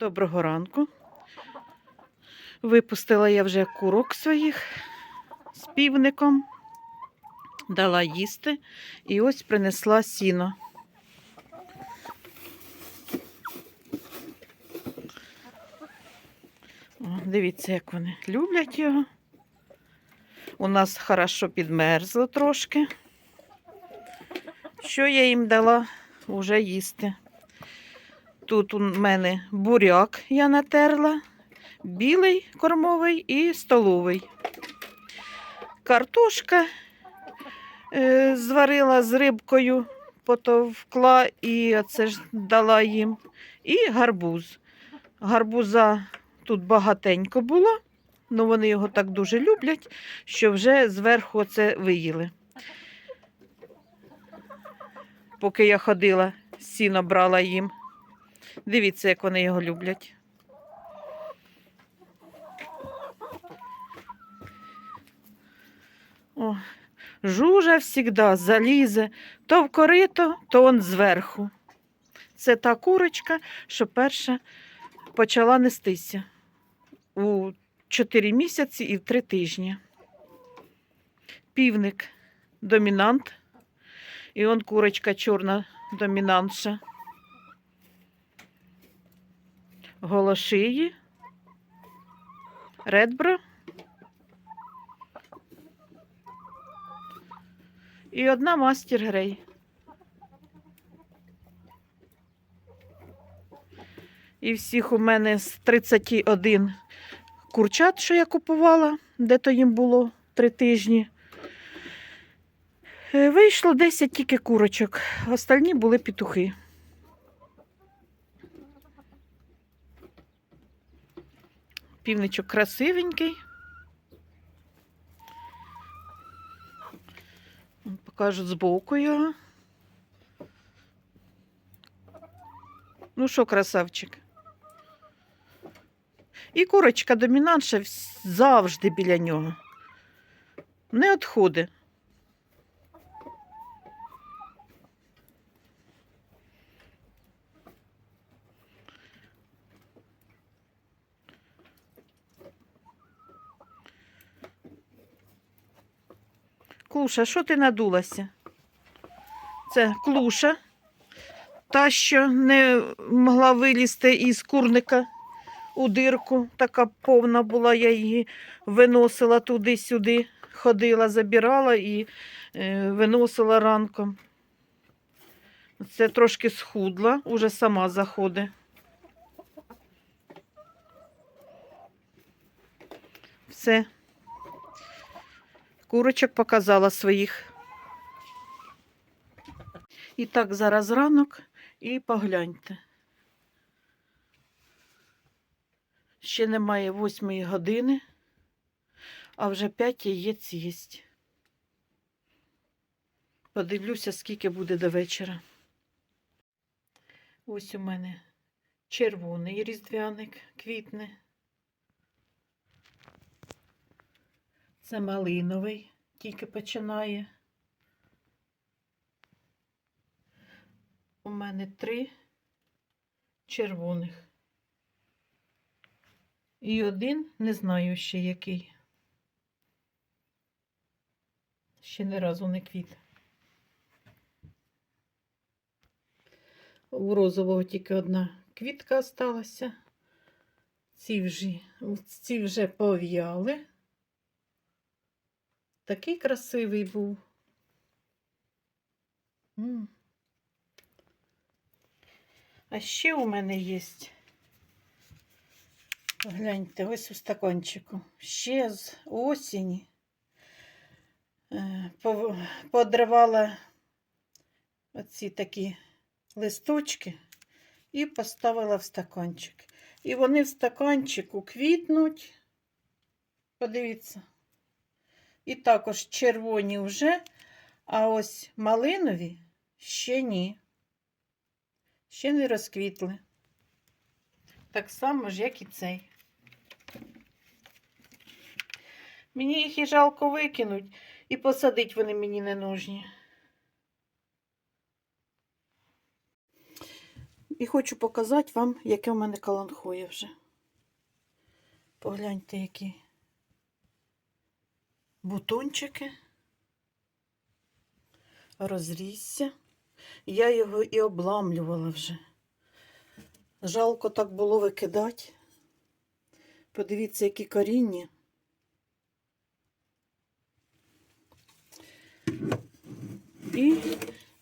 Доброго ранку. Випустила я вже курок своїх з півником, дала їсти і ось принесла сіно. О, дивіться, як вони люблять його. У нас хорошо підмерзло трошки. Що я їм дала вже їсти? Тут у мене буряк я натерла, білий кормовий і столовий. Картошка е, зварила з рибкою, потовкла і оце ж дала їм. І гарбуз. Гарбуза тут багатенько було, але вони його так дуже люблять, що вже зверху це виїли. Поки я ходила, сіно брала їм. Дивіться, як вони його люблять. О, жужа завжди залізе то в корито, то он зверху. Це та курочка, що перша почала нестися у 4 місяці і в 3 тижні. Півник домінант, і он курочка чорна домінантша. Голошиї, редбро і одна мастер грей. І всіх у мене з 31 курчат, що я купувала, де то їм було три тижні. Е, Вийшло 10 тільки курочок, остальні були петухи. Півничок красивенький. Покажу збоку його. Ну що, красавчик? І курочка домінантша завжди біля нього. Не відходить. Клуша, що ти надулася? Це клуша, та, що не могла вилізти із курника у дирку. Така повна була, я її виносила туди-сюди, ходила, забирала і е, виносила ранком. Це трошки схудла, уже сама заходить. Все. Курочок показала своїх. І так, зараз ранок і погляньте. Ще немає восьмої години, а вже п'ять яєць єсть. Подивлюся, скільки буде до вечора. Ось у мене червоний різдвяник квітне. Це малиновий, тільки починає. У мене три червоних. І один не знаю ще який. Ще ні разу не квіт. У розового тільки одна квітка осталася. Ці вже, ці вже пов'яли. Такий красивий був. А ще у мене є. Гляньте, ось у стаканчику. Ще з осені е, подривала оці такі листочки і поставила в стаканчик. І вони в стаканчику квітнуть. Подивіться. І також червоні вже, а ось малинові ще ні. Ще не розквітли. Так само ж, як і цей. Мені їх і жалко викинуть, і посадить вони мені не нужні. І хочу показати вам, яке в мене каланхоє вже. Погляньте, які бутончики. Розрісся. Я його і обламлювала вже. Жалко так було викидати. Подивіться, які коріння. І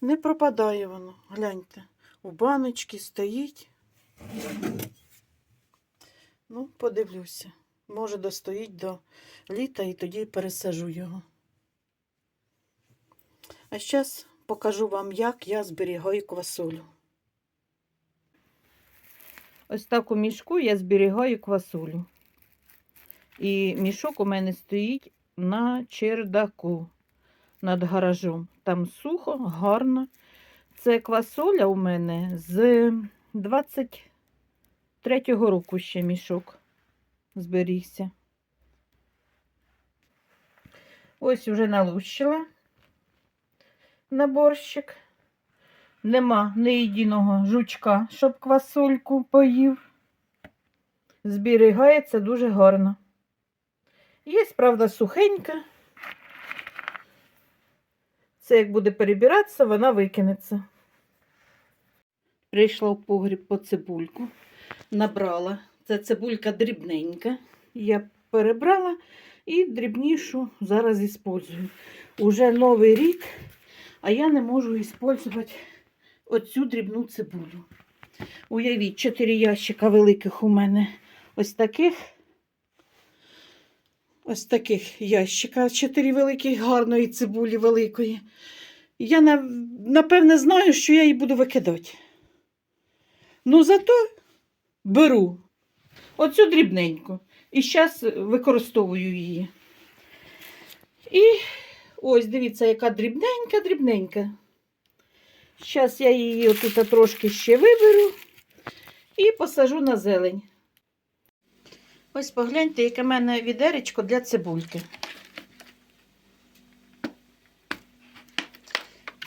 не пропадає воно. Гляньте, у баночці стоїть. Ну, подивлюся. Може, достоїть до літа і тоді пересажу його. А зараз покажу вам, як я зберігаю квасолю. Ось так у мішку я зберігаю квасолю. І мішок у мене стоїть на чердаку над гаражом. Там сухо, гарно. Це квасоля у мене з 23-го року ще мішок зберігся. Ось вже налущила на борщик. Нема ні єдиного жучка, щоб квасольку поїв. Зберігається дуже гарно. Є, правда, сухенька. Це як буде перебиратися, вона викинеться. Прийшла в погріб по цибульку, набрала. Це цибулька дрібненька. Я перебрала і дрібнішу зараз іспользую. Уже новий рік, а я не можу іспользувати оцю дрібну цибулю. Уявіть, чотири ящика великих у мене ось таких. Ось таких ящика, чотири великих гарної цибулі великої. Я напевне знаю, що я її буду викидати. Ну, зато беру оцю дрібненьку і зараз використовую її. І ось, дивіться, яка дрібненька, дрібненька. Зараз я її отут трошки ще виберу і посажу на зелень. Ось погляньте, яке в мене відеречко для цибульки.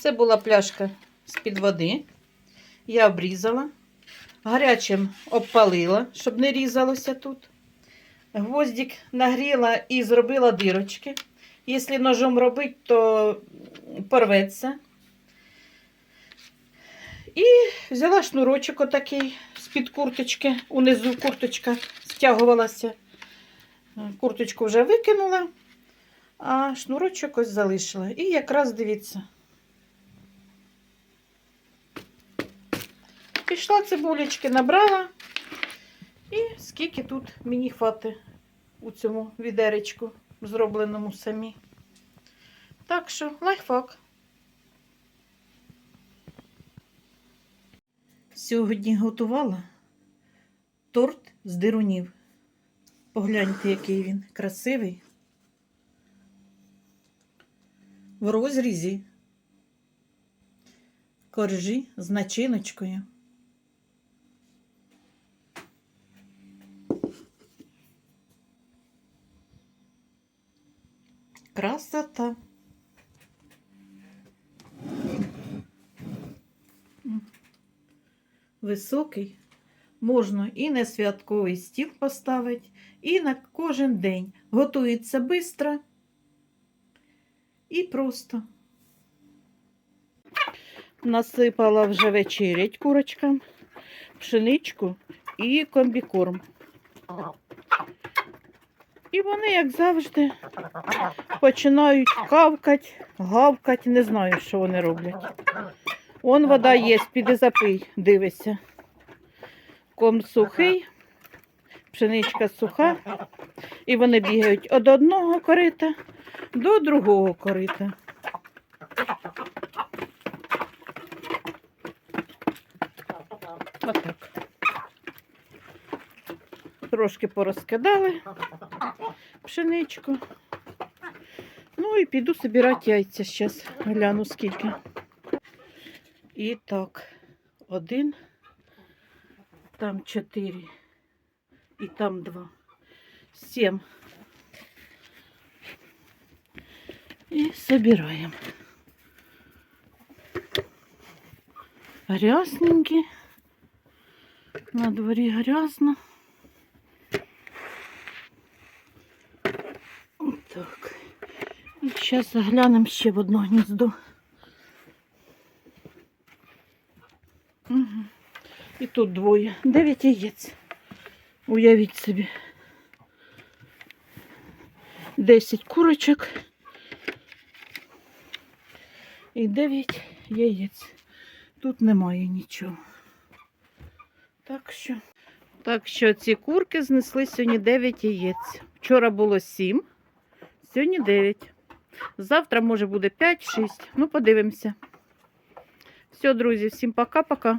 Це була пляшка з-під води. Я обрізала, гарячим обпалила, щоб не різалося тут. Гвоздик нагріла і зробила дирочки. Якщо ножом робити, то порветься. І взяла шнурочок отакий з-під курточки. Унизу курточка стягувалася. Курточку вже викинула, а шнурочок ось залишила. І якраз дивіться. Пішла цибулечки, набрала. І скільки тут мені хватить у цьому відеречку, зробленому самі. Так що лайфхак. Сьогодні готувала торт з дирунів. Погляньте, який він красивий. В розрізі коржі з начиночкою. Високий. Можна і на святковий стіл поставити, і на кожен день. Готується швидко і просто. Насипала вже вечерять курочкам, пшеничку і комбікорм. І вони, як завжди, починають кавкати, гавкати, не знаю, що вони роблять. Он вода є, піди запий, дивися. Ком сухий, пшеничка суха, і вони бігають від одного корита до другого корита. Отак. Трошки порозкидали пшеничку. Ну і піду збирати яйця зараз. Гляну скільки. І так, один, там чотири, і там два. Сім. І собираємо. Рясненькі. На дворі грязно. Так. І зараз заглянемо ще в одне гніздо. Угу. І тут двоє. Дев'ять яєць. Уявіть собі. Десять курочок. І дев'ять яєць. Тут немає нічого. Так що. Так що ці курки знесли сьогодні 9 яєць. Вчора було 7, сьогодні 9. Завтра може буде 5-6. Ну, подивимося. Все, друзі, всім пока-пока.